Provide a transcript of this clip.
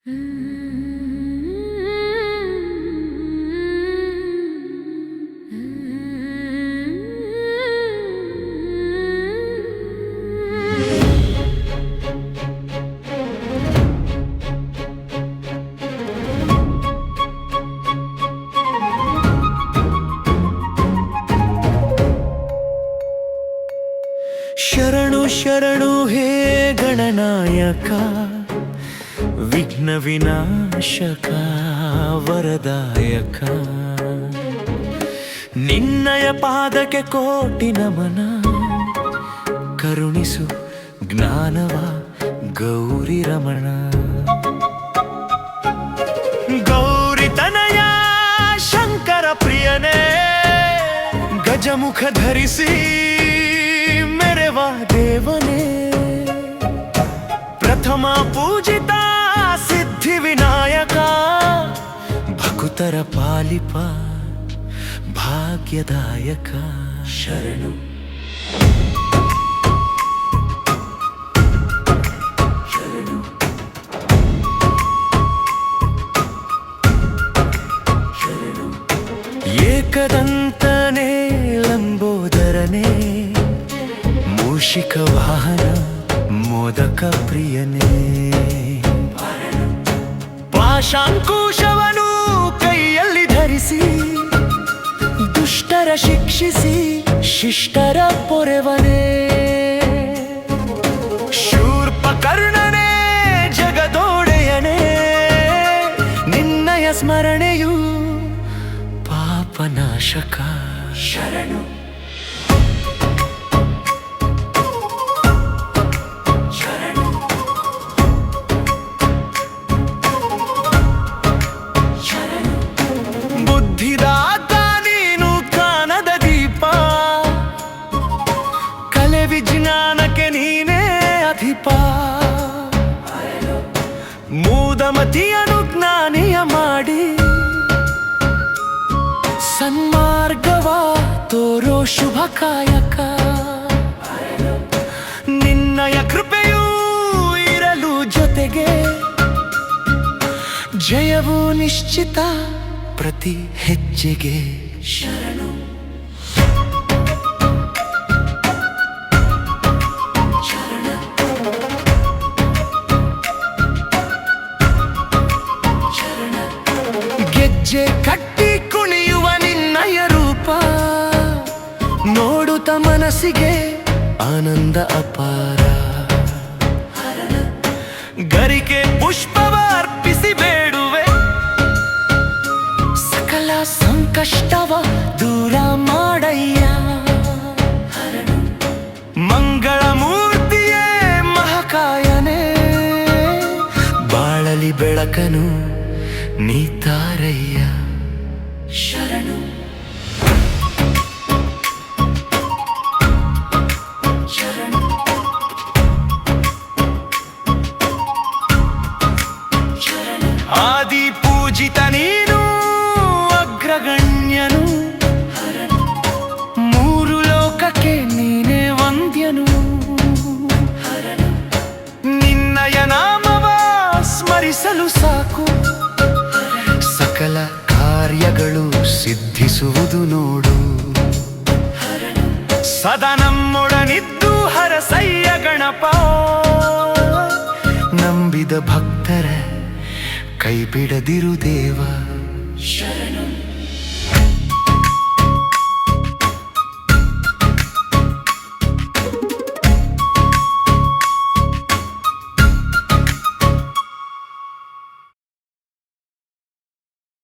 ಶರಣು ಶರಣು ಹೇ ಗಣನಾಯಕ. ವಿಘ್ನ ವಿನಾಶಕ, ವರದಾಯಕ. ನಿನ್ನಯ ಪಾದಕ್ಕೆ ಕೋಟಿ ನಮನ. ಕರುಣಿಸು ಜ್ಞಾನವ ಗೌರಿ ರಮಣ. ಗೌರಿ ತನಯ ಶಂಕರ ಪ್ರಿಯನೇ, ಗಜಮುಖ ಧರಿಸಿ ఉత్తర పాలిప భాగ్యదాయక. శరణు. ఏకదంతనే లంబోదరనే మూషిక వాహన మోదక ప్రియనే. పాశాంకుశవను ಕೈಯಲ್ಲಿ ದುಷ್ಟರ ಶಿಕ್ಷಿಸಿ ಶಿಷ್ಟರ ಪೊರೆವನೇ. ಶೂರ್ಪಕರ್ಣನೇ ಜಗದೋಡೆಯನೇ. ನಿನ್ನಯ ಸ್ಮರಣೆಯು ಪಾಪನಾಶಕ. ಶರಣು. ವಿಜ್ಞಾನಕ್ಕೆ ನೀನೇ ಅಧಿಪ. ಮೂದಮತಿಯನು ಜ್ಞಾನಿಯ ಮಾಡಿ. ಸನ್ಮಾರ್ಗವ ತೋರೋ ಶುಭ ಕಾಯಕ. ನಿನ್ನಯ ಕೃಪೆಯೂ ಇರಲು ಜೊತೆಗೆ ಜಯವು ನಿಶ್ಚಿತ ಪ್ರತಿ ಹೆಜ್ಜೆಗೆ ಶರಣು ನೋಡುತ್ತ ಮನಸ್ಸಿಗೆ ಆನಂದ ಅಪಾರ. ಗರಿಕೆ ಪುಷ್ಪವ ಅರ್ಪಿಸಿ ಬೇಡುವೆ. ಸಕಲ ಸಂಕಷ್ಟವ ದೂರ ಮಾಡಯ್ಯ. ಮಂಗಳ ಮೂರ್ತಿಯೇ ಮಹಕಾಯನೆ. ಬಾಳಲಿ ಬೆಳಕನು ನೀತಾರಯ್ಯ. ಶರಣು. ಆದಿ ಪೂಜಿತ ನೀನು, ಅಗ್ರಗಣ್ಯನು. ಮೂರು ಲೋಕಕ್ಕೆ ನೀನೇ ವಂದ್ಯನು. ನಿನ್ನಯ ನಾಮವ ಸ್ಮರಿಸಲು ಸಾಕು. ಸಕಲ ಕಾರ್ಯಗಳು ಸಿದ್ಧಿಸುವುದು ನೋಡು. ಸದಾ ನಮ್ಮೊಡನಿದ್ದು ಹರಸಯ್ಯ ಗಣಪ. ನಂಬಿದ ಭಕ್ತರ ಕೈ ಬಿಡದಿರು ದೇವ ಶರಣ